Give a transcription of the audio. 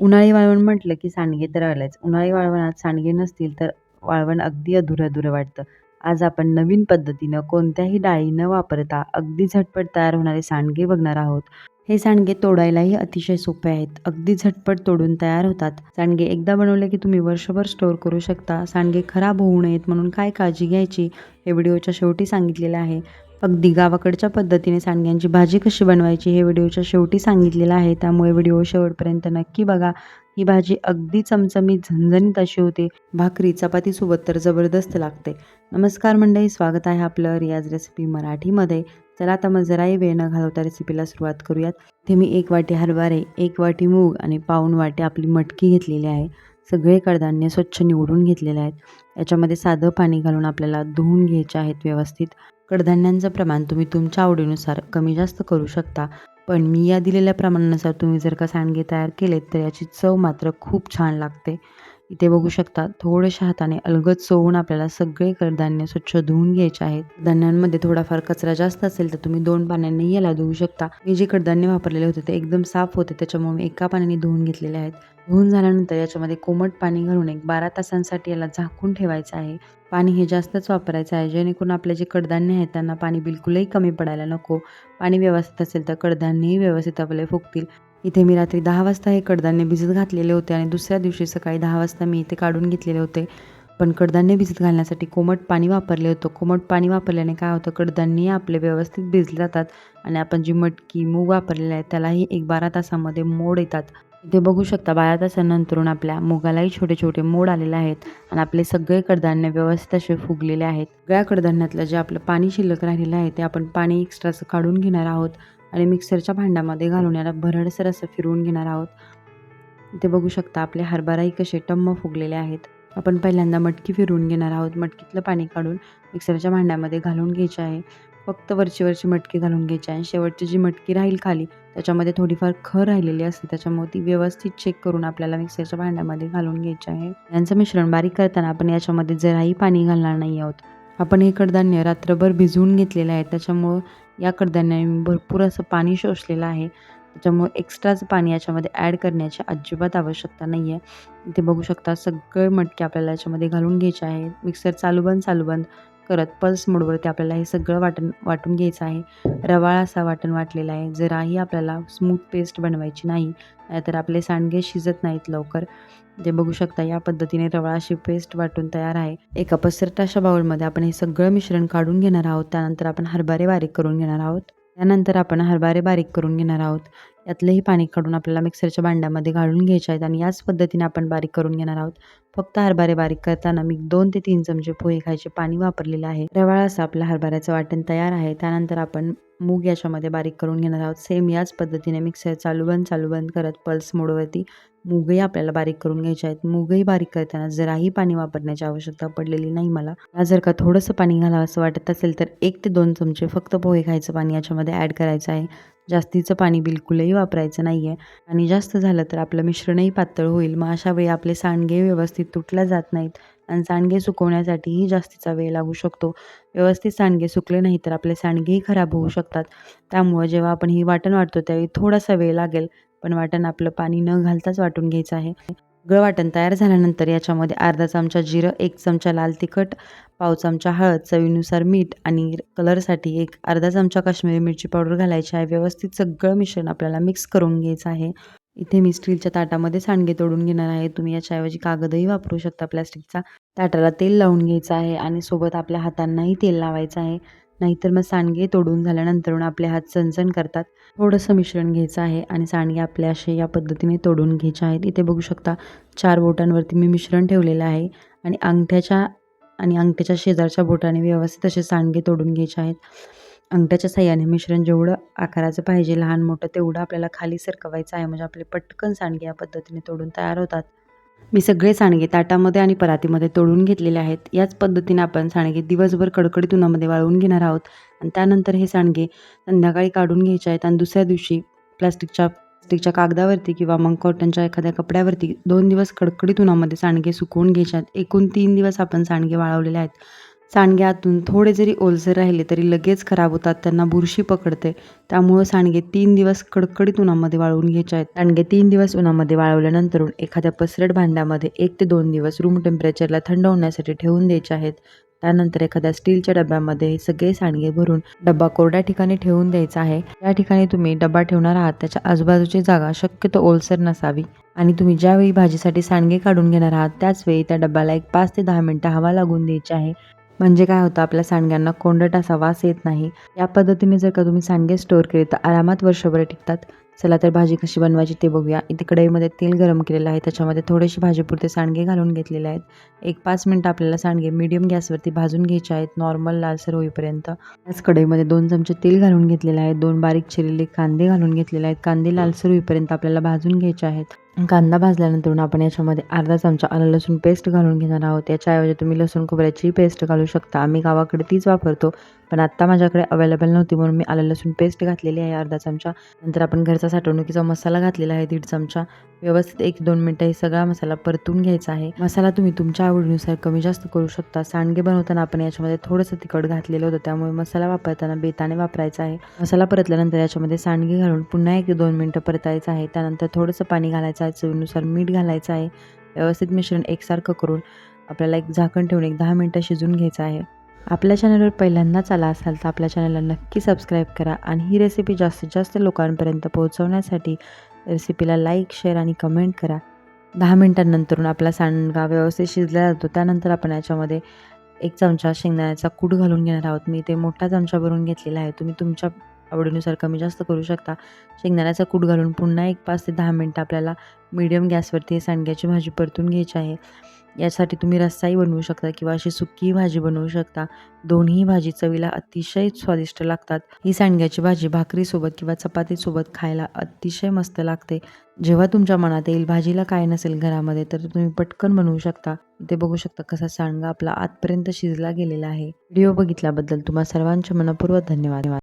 उन्हाळी वाळवण म्हटलं की सांडगे तर आलेच. उन्हाळी वाळवणात सांडगे नसतील तर वाळवण अगदी अधुरं-अधुरं वाटतं. आज आपण नवीन पद्धतीनं कोणत्याही डाळी न वापरता अगदी झटपट तयार होणारे सांडगे बघणार आहोत. हे सांडगे तोडायलाही अतिशय सोपे आहेत. अगदी झटपट तोडून तयार होतात. सांडगे एकदा बनवले की तुम्ही वर्षभर स्टोअर करू शकता. सांडगे खराब होऊ नयेत म्हणून काय काळजी घ्यायची हे व्हिडिओच्या शेवटी सांगितलेलं आहे. अगदी गावाकडच्या पद्धतीने सांडग्यांची भाजी कशी बनवायची हे व्हिडिओच्या शेवटी सांगितलेलं आहे. त्यामुळे व्हिडिओ शेवटपर्यंत नक्की बघा. ही भाजी अगदी चमचमीत, झणझणीत अशी होते. भाकरी, चपातीसोबत तर जबरदस्त लागते. नमस्कार मंडळी, स्वागत आहे आपलं रियाज रेसिपी मराठीमध्ये. चला आता मग जराही वेळ न घालवता रेसिपीला सुरुवात करूयात. ते मी एक वाटी हरभरे, एक वाटी मूग आणि पाऊण वाटी आपली मटकी घेतलेली आहे. सगळे कडधान्य स्वच्छ निवडून घेतलेले आहेत. याच्यामध्ये साधं पाणी घालून आपल्याला धुवून घ्यायचे आहेत व्यवस्थित. कडधान्यांचं प्रमाण तुम्ही तुमच्या आवडीनुसार कमी जास्त करू शकता. पण मी या दिलेल्या प्रमाणानुसार तुम्ही जर का सांडगे तयार केलेत तर याची चव मात्र खूप छान लागते. इथे बघू शकता थोड्याशा हाताने अलगद चोवून आपल्याला सगळे कडधान्य स्वच्छ धुवून घ्यायचे आहेत. धान्यांमध्ये थोडाफार कचरा जास्त असेल तर तुम्ही दोन पाण्याने याला धुवू शकता. मी जे कडधान्य वापरलेले होते ते एकदम साफ होते त्याच्यामुळे मी एका पाण्याने धुवून घेतलेले आहेत. धुवून झाल्यानंतर याच्यामध्ये कोमट पाणी घालून एक बारा तासांसाठी याला झाकून ठेवायचं आहे. पाणी हे जास्तच वापरायचं आहे जेणेकरून आपले जे कडधान्य आहेत त्यांना पाणी बिलकुलही कमी पडायला नको. पाणी व्यवस्थित असेल तर कडधान्यही व्यवस्थित आपले फुगतील. इथे मी रात्री दहा वाजता हे कडधान्य भिजत घातलेले होते आणि दुसऱ्या दिवशी सकाळी दहा वाजता मी इथे काढून घेतलेले होते. पण कडधान्य भिजत घालण्यासाठी कोमट पाणी वापरले होतं. कोमट पाणी वापरल्याने काय होतं कडधान्य आपले व्यवस्थित भिजले जातात आणि आपण जी मटकी, मूग वापरलेले आहे त्यालाही एक बारा तासामध्ये मोड येतात. इथे बघू शकता बारा तासानंतरून आपल्या मुगालाही छोटे-छोटे मोड आलेले आहेत आणि आपले सगळे कडधान्य व्यवस्थित असे फुगलेले आहेत. सगळ्या कडधान्यातलं जे आपलं पाणी शिल्लक राहिलेलं आहे ते आपण पाणी एक्स्ट्राचं काढून घेणार आहोत आणि मिक्सरच्या भांड्यामध्ये घालून याला भरडसर असं फिरवून घेणार आहोत. इथे बघू शकता आपले हरभराही कसे टम्म फुगलेले आहेत. आपण पहिल्यांदा मटकी फिरवून घेणार आहोत. मटकीतलं पाणी काढून मिक्सरच्या भांड्यामध्ये घालून घ्यायचे आहे. फक्त वरची वरची मटकी घालून घ्यायची आहे. शेवटची जी मटकी राहील खाली त्याच्यामध्ये थोडीफार खर राहिलेली असते त्याच्यामुळे ती व्यवस्थित चेक करून आपल्याला मिक्सरच्या भांड्यामध्ये घालून घ्यायची आहे. यांचं मिश्रण बारीक करताना आपण याच्यामध्ये जराही पाणी घालणार नाही आहोत. आपण हे कडधान्य रात्रभर भिजवून घेतलेलं आहे त्याच्यामुळं या कडधान्याने भरपूर असं पाणी शोषलेलं आहे. त्याच्यामुळे एक्स्ट्राचं पाणी याच्यामध्ये ॲड करण्याची अजिबात आवश्यकता नाही आहे. इथे बघू शकता सगळे मटके आपल्याला याच्यामध्ये घालून घ्यायचे आहे. मिक्सर चालू बंद, चालू बंद करत पल्स मोडवरती आपल्याला हे सगळं वाटण वाटून घ्यायचं आहे. रवाळ असा वाटण वाटलेला आहे. जराही आपल्याला स्मूथ पेस्ट बनवायची नाही. नाहीतर आपले सांडगे शिजत नाहीत लवकर. जे बघू शकता या पद्धतीने रवाळ अशी पेस्ट वाटून तयार आहे. एका पसरट अशा बाउलमध्ये आपण हे सगळं मिश्रण काढून घेणार आहोत. त्यानंतर आपण हरभरे बारीक करून घेणार आहोत. त्यानंतर आपण हरभरे बारीक करून घेणार आहोत. यातलंही पाणी काढून आपल्याला मिक्सरच्या भांड्यामध्ये घालून घ्यायचे आहेत आणि याच पद्धतीने आपण बारीक करून घेणार आहोत. फक्त हरभरे बारीक करताना मी दोन ते तीन चमचे पोहे खायचे पाणी वापरलेलं आहे. रवाळ असं आपलं हरभऱ्याचं वाटण तयार आहे. त्यानंतर आपण मूग याच्यामध्ये बारीक करून घेणार आहोत. सेम याच पद्धतीने मिक्सर चालू बंद, चालू बंद करत पल्स मोडवरती मुगही आपल्याला बारीक करून घ्यायचे आहेत. मुगही बारीक करताना जराही पाणी वापरण्याची आवश्यकता पडलेली नाही मला. जर का थोडंसं पाणी घालावंसं वाटत असेल तर एक ते दोन चमचे फक्त पोहे खायचं पाणी याच्यामध्ये ॲड करायचं आहे. जास्तीचं पाणी बिलकुलही वापरायचं नाही आहे आणि जास्त झालं तर आपलं मिश्रणही पातळ होईल. मग अशा वेळी आपले सांडगे व्यवस्थित तुटल्या जात नाहीत आणि सांडगे सुकवण्यासाठीही जास्तीचा वेळ लागू शकतो. व्यवस्थित सांडगे सुकले नाही तर आपले सांडगेही खराब होऊ शकतात. त्यामुळं जेव्हा आपण ही वाटण वाटतो त्यावेळी थोडासा वेळ लागेल. पण वाटण आपलं पाणी न घालताच वाटून घ्यायचं आहे. सगळं वाटण तयार झाल्यानंतर याच्यामध्ये अर्धा चमचा जिरं, एक चमचा लाल तिखट, पाव चमचा हळद, चवीनुसार मीठ आणि कलरसाठी एक अर्धा चमचा काश्मीरी मिरची पावडर घालायची आहे. व्यवस्थित सगळं मिश्रण आपल्याला मिक्स करून घ्यायचं आहे. इथे मी स्टीलच्या ताटामध्ये सांडगे तोडून घेणार आहे. तुम्ही याच्याऐवजी कागदही वापरू शकता प्लास्टिकचा. ताटाला तेल लावून घ्यायचं आहे आणि सोबत आपल्या हातांनाही तेल लावायचं आहे. नाहीतर मग सांडगे तोडून झाल्यानंतर आपले हात सणसण करतात. थोडंसं मिश्रण घ्यायचं आहे आणि सांडगे आपले असे या पद्धतीने तोडून घ्यायचे आहेत. इथे बघू शकता चार बोटांवरती मी मिश्रण ठेवलेलं आहे आणि अंगठ्याच्या आणि अंगठ्याच्या शेजारच्या बोटाने व्यवस्थित असे सांडगे तोडून घ्यायचे आहेत. अंगठ्याच्या साह्याने मिश्रण जेवढं आकाराचं पाहिजे लहान मोठं तेवढं आपल्याला खाली सरकवायचं आहे. म्हणजे आपले पटकन सांडगे या पद्धतीने तोडून तयार होतात. मी सगळे सांडगे ताटामध्ये आणि परातीमध्ये तोडून घेतलेले आहेत. याच पद्धतीने आपण सांडगे दिवसभर कडकडीत उन्हामध्ये वाळवून घेणार आहोत आणि त्यानंतर हे सांडगे संध्याकाळी काढून घ्यायचे आहेत आणि दुसऱ्या दिवशी प्लास्टिकच्या प्लास्टिकच्या कागदावरती किंवा मग कॉटनच्या एखाद्या कपड्यावरती दोन दिवस कडकडीत उन्हामध्ये सांडगे सुकवून घ्यायचे आहेत. एकूण तीन दिवस आपण सांडगे वाळवलेले आहेत. सांडग्यातून थोडे जरी ओलसर राहिले तरी लगेच खराब होतात त्यांना बुरशी पकडते. त्यामुळं सांडगे तीन दिवस कडकडीत उन्हामध्ये वाळवून घ्यायचे आहेत. सांडगे तीन दिवस उन्हामध्ये वाळवल्यानंतर एखाद्या पसरट भांड्यामध्ये एक ते दोन दिवस रूम टेम्परेचरला थंड होण्यासाठी ठेवून द्यायचे आहेत. त्यानंतर एखाद्या स्टीलच्या डब्यामध्ये हे सगळे सांडगे भरून डब्बा कोरड्या ठिकाणी ठेवून द्यायचा आहे. या ठिकाणी तुम्ही डब्बा ठेवणार आहात त्याच्या आजूबाजूची जागा शक्यतो ओलसर नसावी. आणि तुम्ही ज्यावेळी भाजीसाठी सांडगे काढून घेणार आहात त्याच वेळी त्या डब्याला एक पाच ते दहा मिनटं हवा लागून द्यायची आहे. म्हणजे काय होतं आपल्या सांडग्यांना कोंडट असा वास येत नाही. या पद्धतीने जर का तुम्ही सांडगे स्टोअर केले तर आरामात वर्षभर टिकतात. चला तर भाजी कशी बनवायची ते बघूया. इथे कढईमध्ये तेल गरम केलेलं आहे त्याच्यामध्ये थोडेसे भाजीपुरते सांडगे घालून घेतलेले आहेत. एक पाच मिनटं आपल्याला सांडगे मीडियम गॅसवरती भाजून घ्यायचे आहेत नॉर्मल लालसर होईपर्यंत. त्याच कढईमध्ये दोन चमचे तेल घालून घेतलेले आहे दोन बारीक चिरलेले कांदे घालून घेतलेले आहेत. कांदे लालसर होईपर्यंत आपल्याला भाजून घ्यायचे आहेत. कांदा भाजल्यानंतर आपण याच्यामध्ये अर्धा चमचा आलं लसूण पेस्ट घालून घेणार आहोत. याच्याऐवजी तुम्ही लसूण खोबऱ्याची पेस्ट घालू शकता. आम्ही गावाकडे तीच वापरतो पण आत्ता माझ्याकडे अवेलेबल नव्हती म्हणून मी आलं लसूण पेस्ट घातलेली आहे अर्धा चमचा. नंतर आपण घरचा साठवणुकीचा मसाला घातलेला आहे दीड चमचा. व्यवस्थित एक दोन मिनटं हे सगळा मसाला परतून घ्यायचा आहे. मसाला तुम्ही तुमच्या आवडीनुसार कमी जास्त करू शकता. सांडगे बनवताना आपण याच्यामध्ये थोडंसं तिखट घातलेलं होतं त्यामुळे मसाला वापरताना बेताने वापरायचा आहे. मसाला परतल्यानंतर याच्यामध्ये सांडगे घालून पुन्हा एक दोन मिनटं परतायचं आहे. त्यानंतर थोडंसं पाणी घालायचं आहे चवीनुसार मीठ घालायचं आहे व्यवस्थित मिश्रण एकसारखं करून आपल्याला एक झाकण ठेवून एक दहा मिनटं शिजून घ्यायचं आहे. आपल्या चॅनलवर पहिल्यांदाच आला असाल तर आपल्या चॅनलला नक्की सबस्क्राईब करा आणि ही रेसिपी जास्तीत जास्त लोकांपर्यंत पोहोचवण्यासाठी रेसिपीला लाईक शेअर आणि कमेंट करा. दहा मिनटांनंतरून आपला सांडगा व्यवस्थित शिजला जातो त्यानंतर आपण याच्यामध्ये एक चमचा शेंगदाण्याचा कूट घालून घेणार आहोत. मी ते मोठा चमचा भरून घेतलेला आहे. तुम्ही तुमच्या आवडीनुसार कमी जास्त करू शकता. शेंगदाण्याचा कूट घालून पुन्हा एक पाच ते दहा मिनटं आपल्याला मीडियम गॅसवरती सांडग्याची भाजी परतून घ्यायची आहे. यासाठी तुम्ही रस्साही बनवू शकता किंवा अशी सुकी भाजी बनवू शकता. दोन्ही भाजी चवीला अतिशय स्वादिष्ट लागतात. ही सांडग्याची भाजी भाकरीसोबत किंवा चपातीसोबत खायला अतिशय मस्त लागते. जेव्हा तुमच्या मनात येईल भाजीला काय नसेल घरामध्ये तर तुम्ही पटकन बनवू शकता. ते बघू शकता कसा सांडगा आपला आतपर्यंत शिजला गेलेला आहे. व्हिडिओ बघितल्याबद्दल तुम्हा सर्वांचे मनपूर्वक धन्यवाद.